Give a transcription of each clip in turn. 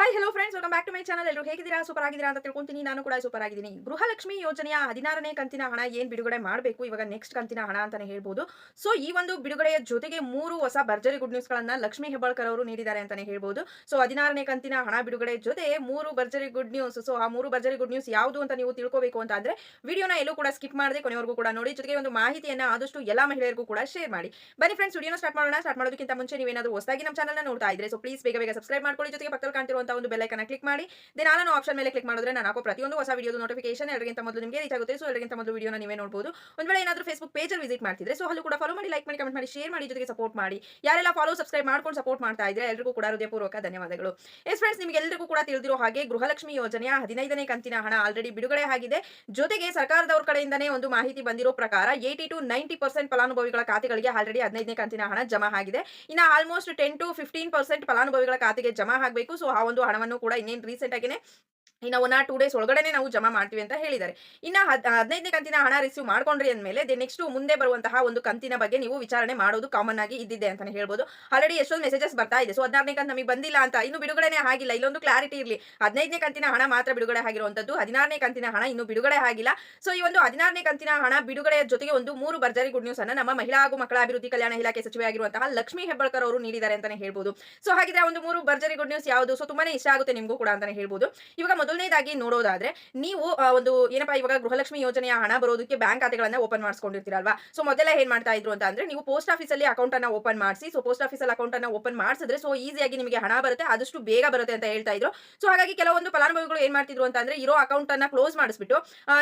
Hi hello friends welcome back to my channel ಎಲ್ಲರೂ ಹೇಗಿದ್ದೀರಾ? Super ಆಗಿದ್ದೀರಾ ಅಂತ ತಿಳ್ಕೊಂತೀನಿ. ನಾನು ಕೂಡ ಸೂಪರ್ ಆಗಿದ್ದೀನಿ ಗೃಹಲಕ್ಷ್ಮಿ ಯೋಜನೆಯ ಹದಿನಾರನೇ ಕಂತಿನ ಹಣ ಏನು ಬಿಡುಗಡೆ ಮಾಡಬೇಕು? ಇವಾಗ ನೆಕ್ಸ್ಟ್ ಕಂತಿನ ಹಣ ಅಂತಾನೆ ಹೇಳ್ಬೋದು. ಸೊ ಈ ಒಂದು ಬಿಡುಗಡೆಯ ಜೊತೆಗೆ ಮೂರು ಹೊಸ ಭರ್ಜರಿ ಗುಡ್ ನ್ಯೂಸ್ಗಳನ್ನು ಲಕ್ಷ್ಮಿ ಹೆಬ್ಬಾಳ್ಕರ್ ಅವರು ನೀಡಿದ್ದಾರೆ ಅಂತಾನೆ ಹೇಳ್ಬೋದು. ಸೊ ಹದಿನಾರನೇ ಕಂತಿನ ಹಣ ಬಿಡುಗಡೆ ಜೊತೆ ಮೂರು ಭರ್ಜರಿ ಗುಡ್ ನ್ಯೂಸ್ ಸೊ ಆ ಮೂರು ಭರ್ಜರಿ ಗುಡ್ ನ್ಯೂಸ್ ಯಾವುದು ಅಂತ ನೀವು ತಿಳ್ಕೋಬೇಕು ಅಂತ ಅಂದ್ರೆ ವಿಡಿಯೋನ ಎಲ್ಲೂ ಕೂಡ ಸ್ಕಿಪ್ ಮಾಡದೆ ಕೊನೆವರೆಗೂ ಕೂಡ ನೋಡಿ. ಜೊತೆಗೆ ಒಂದು ಮಾಹಿತಿಯನ್ನ ಆದಷ್ಟು ಎಲ್ಲ ಮಹಿಳೆಯರಿಗೂ ಕೂಡ ಶೇರ್ ಮಾಡಿ. ಬನ್ನಿ ಫ್ರೆಂಡ್ಸ್ ವಿಡಿಯೋನ ಸ್ಟಾರ್ಟ್ ಮಾಡೋಣ. ಸ್ಟಾರ್ಟ್ ಮಾಡೋದಕ್ಕಿಂತ ಮುಂಚೆ ನೀವೇನಾದರೂ ಹೊಸದಾಗಿ ನಮ್ಮ ಚಾನಲ್ನ ನೋಡ್ತಾ ಇದ್ರೆ ಸೊ ಪ್ಲೀಸ್ ಬೇಗ ಬೇಗ ಸಬ್ಸ್ಕ್ರೈಬ್ ಮಾಡ್ಕೊಳ್ಳಿ. ಜೊತೆಗೆ ಪಕ್ಕದಲ್ಲಿ ಕಾಣ್ತಿರುವಂತಹ ಒಂದು ಬೆಲ್ ಐಕನ್ ಕ್ಲಿಕ್ ಮಾಡಿ. ದೆನ್ ನಾನು ಆಪ್ಷನ್ ಮೇಲೆ ಕ್ಲಿಕ್ ಮಾಡಿದ್ರೆ ನಾನು ಹಾಕೋ ಪ್ರತಿಯೊಂದು ಹೊಸ ವಿಡಿಯೋದು ನೋಟಿಫಿಕೇಶನ್ ಎಲ್ಲರಿಗಿಂತ ಮೊದಲು ನಿಮಗೆ ರೀಚ್ ಆಗುತ್ತೆ. ಸೊ ಎಲ್ಲರಿಗಿಂತ ಮೊದಲು ವಿಡಿಯೋನ ನೀವೇ ನೋಡಬಹುದು ಒಂದು ವೇಳೆ ಏನಾದರೂ ಫೇಸ್ಬುಕ್ ಪೇಜಲ್ಲಿ ವಿಸಿಟ್ ಮಾಡ್ತಿದ್ರೆ ಸೊ ಅಲ್ಲೂ ಕೂಡ ಫಾಲೋ ಮಾಡಿ ಲೈಕ್ ಮಾಡಿ ಕಮೆಂಟ್ ಮಾಡಿ ಶೇರ್ ಮಾಡಿ, ಜೊತೆಗೆ ಸಪೋರ್ಟ್ ಮಾಡಿ. ಯಾರೆಲ್ಲ ಫಾಲೋ ಸಬ್ಸ್ಕ್ರೈಬ್ ಮಾಡ್ಕೊಂಡು ಸಪೋರ್ಟ್ ಮಾಡ್ತಾ ಇದ್ರೆ ಎಲ್ಲರಿಗೂ ಕೂಡ ಹೃದಯಪೂರ್ವಕ ಧನ್ಯವಾದಗಳು. ಎಸ್ ಫ್ರೆಂಡ್ಸ್ ನಿಮಗೆ ಎಲ್ಲರಿಗೂ ಕೂಡ ತಿಳಿದಿರೋ ಹಾಗೆ ಗೃಹಲಕ್ಷ್ಮಿ ಯೋಜನೆಯ ಹದಿನೈದನೇ ಕಂತಿನ ಹಣ ಆಲ್ರೆಡಿ ಬಿಡುಗಡೆ ಆಗಿದೆ. ಜೊತೆಗೆ ಸರ್ಕಾರದವ್ರ ಕಡೆಯಿಂದನೇ ಒಂದು ಮಾಹಿತಿ ಬಂದಿರೋ ಪ್ರಕಾರ ಏಯ್ಟಿ ಟು ನೈಂಟಿ ಪರ್ಸೆಂಟ್ ಫಲಾನುಭವಿಗಳ ಖಾತೆಗಳಿಗೆ ಆಲ್ರೆಡಿ ಹದಿನೈದನೇ ಕಂತಿನ ಹಣ ಜಮಾ ಆಗಿದೆ. ಇನ್ನು almost ten to fifteen percent ಫಲಾನುಭವಿಗಳ ಖಾತೆಗೆ ಜಮಾ ಆಗಬೇಕು. ಸೊ ಆ ಒಂದು ಹಣವನ್ನು ಕೂಡ ಇನ್ನೇನು ರೀಸೆಂಟ್ ಆಗಿನೇ ಇನ್ನು ಒನ್ ಆರ್ ಟೂ ಡೇಸ್ ಒಳಗಡೆ ನಾವು ಜಮಾ ಮಾಡ್ತೀವಿ ಅಂತ ಹೇಳಿದ್ದಾರೆ. ಇನ್ನು ಹದ್, ಹದಿನೈದನೇ ಕಂತಿನ ಹಣ ರಿಸೀವ್ ಮಾಡ್ಕೊಂಡ್ರಿ ಅಂದಮೇಲೆ ದೆ ನೆಕ್ಸ್ಟ್ ಮುಂದೆ ಬರುವಂತಹ ಒಂದು ಕಂತಿನ ಬಗ್ಗೆ ನೀವು ವಿಚಾರಣೆ ಮಾಡೋದು ಕಾಮನ್ ಆಗಿ ಇದ್ದಿದೆ ಅಂತಾನೆ ಹೇಳ್ಬೋದು. ಆಲ್ರೆಡಿ ಎಷ್ಟೊಂದು ಮೆಸೇಜಸ್ ಬರ್ತಾ ಇದೆ. ಸೊ ಹದಿನಾರನೇ ಕಂತು ನಮಗೆ ಬಂದಿಲ್ಲ ಅಂತ ಇನ್ನು ಬಿಡುಗಡೆನೇ ಆಗಿಲ್ಲ. ಇಲ್ಲೊಂದು ಕ್ಲಾರಿಟಿ ಇರಲಿ. ಹದಿನೈದನೇ ಕಂತಿನ ಹಣ ಮಾತ್ರ ಬಿಡುಗಡೆ ಆಗಿರುವಂತದ್ದು ಹದಿನಾರನೇ ಕಂತಿನ ಹಣ ಇನ್ನು ಬಿಡುಗಡೆ ಆಗಿಲ್ಲ. ಸೊ ಈ ಒಂದು ಹದಿನಾರನೇ ಕಂತಿನ ಹಣ ಬಿಡುಗಡೆಯ ಜೊತೆಗೆ ಒಂದು ಮೂರು ಭರ್ಜರಿ ಗುಡ್ ನ್ಯೂಸ್ ಅನ್ನು ನಮ್ಮ ಮಹಿಳಾ ಹಾಗೂ ಮಕ್ಕಳ ಅಭಿವೃದ್ಧಿ ಕಲ್ಯಾಣ ಇಲಾಖೆ ಸಚಿವೆ ಆಗಿರುವಂತಹ ಲಕ್ಷ್ಮೀ ಹೆಬ್ಬಾಳ್ಕರ್ ಅವರು ನೀಡಿದ್ದಾರೆ ಅಂತಾನೆ ಹೇಳ್ಬೋದು. ಸೊ ಹಾಗಿದ್ರೆ ಒಂದು ಮೂರು ಭರ್ಜರಿ ಗುಡ್ ನ್ಯೂಸ್ ಯಾವುದು? ಸೊ ತುಂಬಾನೇ ಇಷ್ಟ ಆಗುತ್ತೆ ನಿಮಗೂ ಕೂಡ ಅಂತಾನೆ ಹೇಳ್ಬೋದು. ಇವಾಗ ಮೊದಲನೇದಾಗಿ ನೋಡೋದಾದ್ರೆ ನೀವು ಒಂದು ಏನಪ್ಪಾ, ಇವಾಗ ಗೃಹಲಕ್ಷ್ಮಿ ಯೋಜನೆಯ ಹಣ ಬರೋದಕ್ಕೆ ಬ್ಯಾಂಕ್ ಖಾತೆಗಳನ್ನ ಓಪನ್ ಮಾಡಿಸ್ಕೊಂಡಿರ್ತೀರಲ್ವಾ? ಸೊ ಮೊದಲ ಏನ್ ಮಾಡ್ತಾ ಇದ್ರು ಅಂತ ಅಂದ್ರೆ ನೀವು ಪೋಸ್ಟ್ ಆಫೀಸ್ ಅಲ್ಲಿ ಅಕೌಂಟ್ ಅನ್ನ ಓಪನ್ ಮಾಡಿಸಿ, ಸೊ ಪೋಸ್ಟ್ ಆಫೀಸ್ ಅಲ್ಲಿ ಅಕೌಂಟ್ ಅನ್ನ ಓಪನ್ ಮಾಡಿಸಿದ್ರೆ ಸೊ ಈಸಿಯಾಗಿ ನಿಮಗೆ ಹಣ ಬರುತ್ತೆ, ಆದಷ್ಟು ಬೇಗ ಬರುತ್ತೆ ಅಂತ ಹೇಳ್ತಾ ಇದ್ರು. ಸೊ ಹಾಗಾಗಿ ಕೆಲವೊಂದು ಫಲಾನುಭವಿಗಳು ಏನ್ ಮಾಡ್ತಿದ್ರು ಅಂತ ಅಂದ್ರೆ ಇರೋ ಅಕೌಂಟ್ ಅನ್ನ ಕ್ಲೋಸ್ ಮಾಡಿಸ್ಬಿಟ್ಟು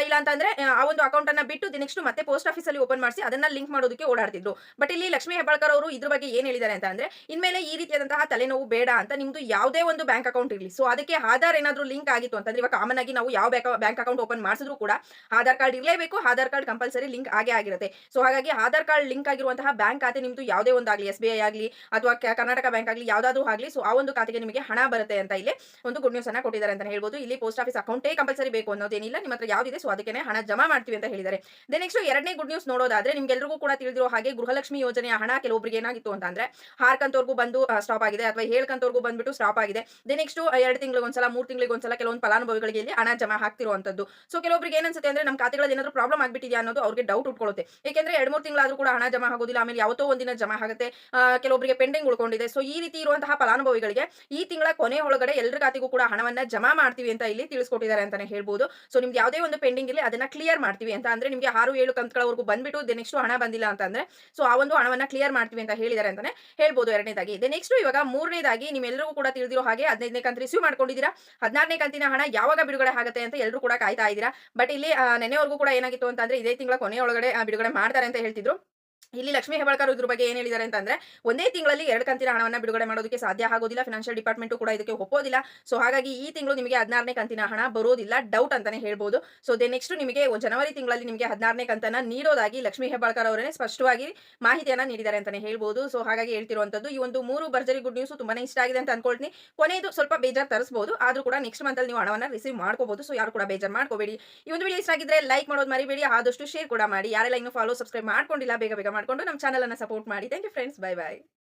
ಇಲ್ಲ ಅಂತಂದ್ರೆ, ಆ ಒಂದು ಅಕೌಂಟ್ ಅನ್ನ ಬಿಟ್ಟು ನೆಕ್ಸ್ಟ್ ಮತ್ತೆ ಪೋಸ್ಟ್ ಆಫೀಸ್ ಅಲ್ಲಿ ಓಪನ್ ಮಾಡಿಸಿ ಅದನ್ನ ಲಿಂಕ್ ಮಾಡೋದಕ್ಕೆ ಓಡಾಡ್ತಿದ್ರು. ಬಟ್ ಇಲ್ಲಿ ಲಕ್ಷ್ಮೀ ಹೆಬ್ಬಾಳ್ಕರ್ ಅವರು ಇದ್ರ ಬಗ್ಗೆ ಏನ್ ಹೇಳಿದ್ದಾರೆ ಅಂತ ಅಂದ್ರೆ ಇನ್ಮೇಲೆ ಈ ರೀತಿಯಾದಂತಹ ತಲೆನೋವು ಬೇಡ ಅಂತ ನಿಮ್ದು ಯಾವುದೇ ಒಂದು ಬ್ಯಾಂಕ್ ಅಕೌಂಟ್ ಇರಲಿ. ಸೊ ಅದಕ್ಕೆ ಆಧಾರ್ ಏನಾದ್ರು ಲಿಂಕ್ ಆಗಿತ್ತು ಅಂತಂದ್ರೆ ಇವಾಗ ಕಾಮನ್ ಆಗಿ ನಾವು ಯಾವ ಬ್ಯಾಂಕ್ ಅಕೌಂಟ್ ಓಪನ್ ಮಾಡಿಸಿದ್ರು ಕೂಡ ಆಧಾರ್ ಕಾರ್ಡ್ ಇರಲೇಬೇಕು, ಆಧಾರ್ ಕಾರ್ಡ್ ಕಂಪಲ್ಸರಿ ಲಿಂಕ್ ಆಗೇ ಆಗಿರುತ್ತೆ. ಸೊ ಹಾಗಾಗಿ ಆಧಾರ್ ಕಾರ್ಡ್ ಲಿಂಕ್ ಆಗಿರುವಂತಹ ಬ್ಯಾಂಕ್ ಖಾತೆ ನಿಮ್ದು ಯಾವುದೇ ಒಂದಾಗಲಿ ಎಸ್ ಆಗಲಿ ಅಥವಾ ಕರ್ನಾಟಕ ಬ್ಯಾಂಕ್ ಆಗಲಿ ಯಾವುದಾದ್ರೂ ಆಗಲಿ ಸೊ ಆ ಒಂದು ಖಾತೆಗೆ ನಿಮಗೆ ಹಣ ಬರುತ್ತೆ ಅಂತ ಇಲ್ಲಿ ಒಂದು ಗುಡ್ ನ್ಯೂಸ್ ಅನ್ನ ಕೊಟ್ಟಿದ್ದಾರೆ ಅಂತ ಹೇಳ್ಬೋದು. ಇಲ್ಲಿ ಪೋಸ್ಟ್ ಆಫೀಸ್ ಅಕೌಂಟೇ ಕಂಪಲ್ಸರಿ ಬೇಕು ಅನ್ನೋದೇನಿಲ್ಲ. ನಿಮ್ಮ ಹತ್ರ ಯಾವುದಿದೆ ಸೊ ಅದಕ್ಕೆ ಹಣ ಜಮಾ ಮಾಡ್ತೀವಿ ಅಂತ ಹೇಳಿದ್ದಾರೆ. ದೆನ್ ನೆಕ್ಸ್ಟ್ ಎರಡನೇ ಗುಡ್ ನ್ಯೂಸ್ ನೋಡೋದಾದ್ರೆ ನಿಮ್ಗೆಲ್ರಿಗೂ ಕೂಡ ತಿಳಿದಿರೋ ಹಾಗೆ ಗೃಹಲಕ್ಷ್ಮಿ ಯೋಜನೆಯ ಹಣ ಕೆಲವೊಬ್ಬರಿಗೆ ಏನಾಗಿತ್ತು ಅಂತಂದ್ರೆ ಹಾರ್ಕಂತವ್ರಿಗೂ ಬಂದು ಸ್ಟಾಪ್ ಆಗಿದೆ. ಅಥವಾ ಹೇಳ್ಕಂತವ್ರಿಗೂ ಕಂತವರೆಗೂ ಬಂದ್ಬಿಟ್ಟು ಸ್ಟಾಪ್ ಆಗಿದೆ. ದೆನ್ ನೆಕ್ಸ್ಟ್ ಎರಡು ತಿಂಗಳಿಗೆ ಒಂದ್ಸಲ ಮೂರು ತಿಂಗಳಿಗೆ ಒಂದ್ಸಲ ಕೆಲವೊಂದು ಫಲಾನುಭವಿಗಳಿಗೆ ಇಲ್ಲಿ ಹಣ ಜಮಾ ಹಾಕ್ತಿರುವಂತದ್ದು. ಸೊ ಕೆಲವೊಬ್ಬರಿಗೆ ಏನನ್ಸುತ್ತೆ ಅಂದ್ರೆ ನಮ್ಮ ಖಾತೆಗಳಲ್ಲಿ ಏನಾದ್ರು ಪ್ರಾಬ್ಲಮ್ ಆಗ್ಬಿಟ್ಟಿದೆಯಾ ಅನ್ನೋದು ಅವ್ರಿಗೆ ಡೌಟ್ ಉಟ್ಕೊಳ್ಳುತ್ತೆ ಯಾಕೆಂದ್ರೆ ಎರಡು ಮೂರು ತಿಂಗಳಾದ್ರೂ ಕೂಡ ಹಣ ಜಮಾ ಆಗೋದಿಲ್ಲ, ಆಮೇಲೆ ಯಾವತ್ತೋ ಒಂದಿನ ಜಮಾ ಆಗುತ್ತೆ. ಕೆಲವೊಬ್ಬರಿಗೆ ಪೆಂಡಿಂಗ್ ಉಳ್ಕೊಂಡಿದೆ. ಸೊ ಈ ರೀತಿ ಇರುವಂತಹ ಫಲಾನುಭವಿಗಳಿಗೆ ಈ ತಿಂಗಳ ಕೊನೆ ಒಳಗಡೆ ಎಲ್ಲರ ಖಾತೆಗೂ ಕೂಡ ಹಣವನ್ನ ಜಮಾ ಮಾಡ್ತೀವಿ ಅಂತ ಇಲ್ಲಿ ತಿಳಿಸ್ಕೊಟ್ಟಿದ್ದಾರೆ ಅಂತಾನೆ ಹೇಳ್ಬೋದು. ಸೊ ನಿಮ್ಗೆ ಯಾವುದೇ ಒಂದು ಪೆಂಡಿಂಗ್ ಇಲ್ಲಿ ಅದನ್ನ ಕ್ಲಿಯರ್ ಮಾಡ್ತೀವಿ ಅಂತ ಅಂದ್ರೆ ನಿಮಗೆ ಆರು ಏಳು ಕಂತುಗಳವರೆಗೂ ಬಂದ್ಬಿಟ್ಟು ನೆಕ್ಸ್ಟ್ ಹಣ ಬಂದಿಲ್ಲ ಅಂತ ಅಂದ್ರೆ ಸೊ ಆ ಒಂದು ಹಣವನ್ನ ಕ್ಲಿಯರ್ ಮಾಡ್ತೀವಿ ಅಂತ ಹೇಳಿದ್ದಾರೆ ಅಂತಾನೆ ಹೇಳ್ಬೋದು ಎರಡನೇದಾಗಿ. ದೆ ನೆಕ್ಸ್ಟ್ ಇವಾಗ ಮೂರನೇದಾಗಿ ನಿಮ್ಮೆಲ್ಲರಿಗೂ ಕೂಡ ತಿಳಿದಿರೋ ಹಾಗೆ ಹದಿನೈದನೇ ಕಂತು ರಿಸೀವ್ ಮಾಡ್ಕೊಂಡಿದ್ದೀರಾ. ಹದಿನಾರನೇ ಕಂತಿನ ಯಾವಾಗ ಬಿಡುಗಡೆ ಆಗುತ್ತೆ ಅಂತ ಎಲ್ಲರೂ ಕೂಡ ಕಾಯ್ತಾ ಇದ್ದೀರಾ? ಬಟ್ ಇಲ್ಲಿ ನೆನೆವರೆಗೂ ಕೂಡ ಏನಾಗಿತ್ತು ಅಂತಂದ್ರೆ ಇದೇ ತಿಂಗಳ ಕೊನೆಯೊಳಗಡೆ ಬಿಡುಗಡೆ ಮಾಡ್ತಾರೆ ಅಂತ ಹೇಳ್ತಿದ್ರು. ಇಲ್ಲಿ ಲಕ್ಷ್ಮೀ ಹೆಬ್ಬಾಳ್ಕರ್ ಇದ್ರ ಬಗ್ಗೆ ಏನ್ ಹೇಳಿದ್ದಾರೆ ಅಂತಂದ್ರೆ, ಒಂದೇ ತಿಂಗಳಲ್ಲಿ ಎರಡು ಕಂತಿನ ಹಣವನ್ನ ಬಿಡುಗಡೆ ಮಾಡೋದಕ್ಕೆ ಸಾಧ್ಯ ಆಗೋದಿಲ್ಲ ಫಿನಾನ್ಷಿಯಲ್ ಡಿಪಾರ್ಟ್ಮೆಂಟ್ ಕೂಡ ಇದಕ್ಕೆ ಒಪ್ಪೋದಿಲ್ಲ. ಸೊ ಹಾಗಾಗಿ ಈ ತಿಂಗಳು ನಿಮಗೆ ಹದಿನಾರನೇ ಕಂತಿನ ಹಣ ಬರೋದಿಲ್ಲ ಡೌಟ್ ಅಂತಾನೆ ಹೇಳ್ಬೋದು. ಸೊ ದೆ ನೆಕ್ಸ್ಟ್ ನಿಮಗೆ ಜನವರಿ ತಿಂಗಳಲ್ಲಿ ನಿಮಗೆ ಹದಿನಾರನೇ ಕಂತನ್ನ ನೀಡೋದಾಗಿ ಲಕ್ಷ್ಮೀ ಹೆಬ್ಬಾಳ್ಕರ್ ಅವರೇ ಸ್ಪಷ್ಟವಾಗಿ ಮಾಹಿತಿಯನ್ನ ನೀಡಿದ್ದಾರೆ ಅಂತಾನೆ ಹೇಳ್ಬೋದು. ಸೊ ಹಾಗಾಗಿ ಹೇಳ್ತಿರುವಂತದ್ದು, ಈ ಒಂದು ಮೂರು ಭರ್ಜರಿ ಗುಡ್ ನ್ಯೂಸ್ ತುಂಬಾನೇ ಇಷ್ಟ ಆಗಿದೆ ಅಂತ ಅನ್ಕೊಳ್ತೀನಿ. ಕೊನೆಯದು ಸ್ವಲ್ಪ ಬೇಜಾರ್ ತರಿಸಬಹುದು ಆದ್ರೂ ಕೂಡ ನೆಕ್ಸ್ಟ್ ಮಂತ್ ಅಲ್ಲಿ ನೀವು ಹಣವನ್ನ ರಿಸೀವ್ ಮಾಡ್ಕೋಬಹುದು ಸೊ ಯಾರು ಕೂಡ ಬೇಜಾರ್ ಮಾಡ್ಕೋಬೇಡಿ. ಈ ಒಂದು ವಿಡಿಯೋ ಇಷ್ಟ ಆಗಿದ್ರೆ ಲೈಕ್ ಮಾಡೋದು ಮರಿಬೇಡಿ, ಆದಷ್ಟು ಶೇರ್ ಕೂಡ ಮಾಡಿ. ಯಾರೆಲ್ಲ ಇನ್ನು ಫಾಲೋ ಸಬ್ಸ್ಕ್ರೈಬ್ ಮಾಡ್ಕೊಂಡಿಲ್ಲ, ಬೇಗ ಬೇಗ ಮಾಡ್ಕೊಂಡು ನಮ್ಮ ಚಾನಲ್ ಅನ್ನ ಸಪೋರ್ಟ್ ಮಾಡಿ. Thank you friends bye bye